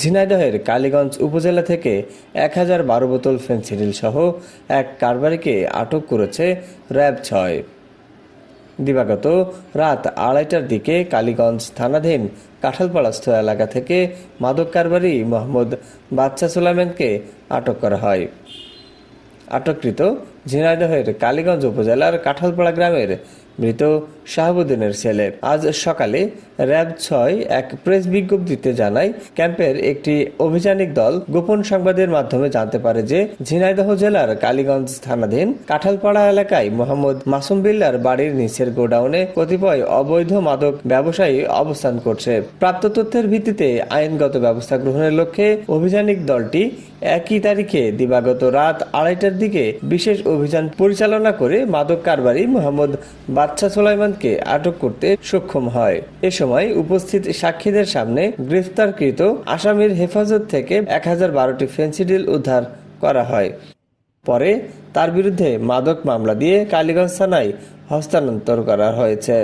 ঝিনাইদহের কালীগঞ্জ উপজেলা থেকে এক হাজার বারো বোতল ফেন্সিডিল সহ এক কারবারিকে আটক করেছে র্যাব ছয়। দিবাগত রাত আড়াইটার দিকে কালীগঞ্জ থানাধীন কাঁঠালপাড়াস্থ এলাকা থেকে মাদক কারবারি মোহাম্মদ বাচ্চা সুলাইমানকে আটক করা হয়। আটককৃত ঝিনাইদহের কালীগঞ্জ উপজেলার কাঁঠালপাড়া গ্রামের মৃত শাহাবুদ্দিনের ছেলে। আজ সকালে র্যাব ছয় এক প্রেস বিজ্ঞপ্তিতে জানায়, ক্যাম্পের একটি অভিযানিক দল গোপন সংবাদের মাধ্যমে জানতে পারে যে ঝিনাইদহ জেলার কালীগঞ্জ থানাধীন কাঁঠালপাড়া এলাকায় মোহাম্মদ মাসুম বিল্লার বাড়ির নিচের গোডাউনে কতিপয় অবৈধ মাদক ব্যবসায়ী অবস্থান করছে। প্রাপ্ত তথ্যের ভিত্তিতে আইনগত ব্যবস্থা গ্রহণের লক্ষ্যে অভিযানিক দলটি একই তারিখে দিবাগত রাত আড়াইটার দিকে বিশেষ অভিযান পরিচালনা করে মাদক কারবারি মোহাম্মদ বাচ্চা সোলাইমানকে আটক করতে সক্ষম হয়। এ সময় উপস্থিত সাক্ষীদের সামনে গ্রেফতারকৃত আসামির হেফাজত থেকে এক হাজার বারোটি ফেন্সিডিল উদ্ধার করা হয়। পরে তার বিরুদ্ধে মাদক মামলা দিয়ে কালীগঞ্জ থানায় হস্তান্তর করা হয়েছে।